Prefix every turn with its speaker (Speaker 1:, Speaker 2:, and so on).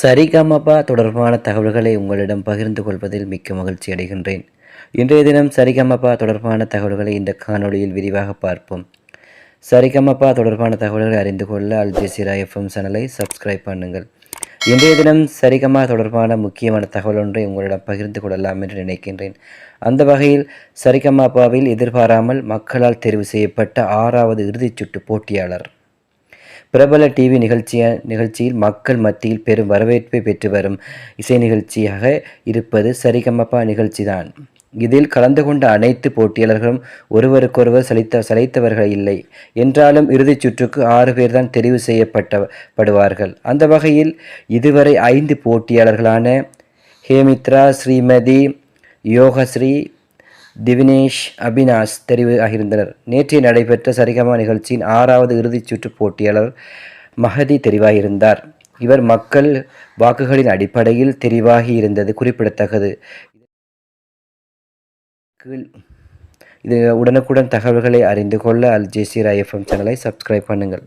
Speaker 1: சரிகமபா தொடர்பான தகவல்களை உங்களிடம் பகிர்ந்து கொள்வதில் மிக்க மகிழ்ச்சி அடைகின்றேன். இன்றைய தினம் சரிகமபா தொடர்பான தகவல்களை இந்த காணொளியில் விரிவாக பார்ப்போம். சரிகமபா தொடர்பான தகவல்களை அறிந்து கொள்ள அல் ஜெசிரா எஃப்எம் சேனலை சப்ஸ்கிரைப் பண்ணுங்கள். இன்றைய தினம் சரிகமா தொடர்பான முக்கியமான தகவல் ஒன்றை உங்களிடம் பகிர்ந்து கொள்ளலாம் என்று நினைக்கின்றேன். அந்த வகையில் சரிகமாபாவில் எதிர்பாராமல் மக்களால் தெரிவு செய்யப்பட்ட ஆறாவது இறுதிச் சுற்று போட்டியாளர். பிரபல டிவி நிகழ்ச்சிய நிகழ்ச்சியில் மக்கள் மத்தியில் பெரும் வரவேற்பை பெற்று வரும் இசை நிகழ்ச்சியாக இருப்பது சரிகமப்பா நிகழ்ச்சிதான். இதில் கலந்து கொண்ட அனைத்து போட்டியாளர்களும் ஒருவருக்கொருவர் சலித்த சளைத்தவர்கள் இல்லை. என்றாலும் இறுதிச் சுற்றுக்கு ஆறு பேர்தான் தெரிவு செய்யப்பட்ட படுவார்கள் அந்த வகையில் இதுவரை ஐந்து போட்டியாளர்களான ஹேமித்ரா ஸ்ரீமதி யோகஸ்ரீ திவினேஷ் அபினாஷ் தெரிவு ஆகியிருந்தனர் நேற்று நடைபெற்ற சரிகமா நிகழ்ச்சியின் ஆறாவது இறுதிச் சுற்று போட்டியாளர் மஹதி தெரிவாகியிருந்தார் இவர் மக்கள் வாக்குகளின் அடிப்படையில் தெரிவாகி இருந்தது குறிப்பிடத்தக்கது. கீழ் இது உடனுக்குடன் தகவல்களை அறிந்து கொள்ள அல் ஜெசீரா எஃப்எம் சேனலை சப்ஸ்கிரைப் பண்ணுங்கள்.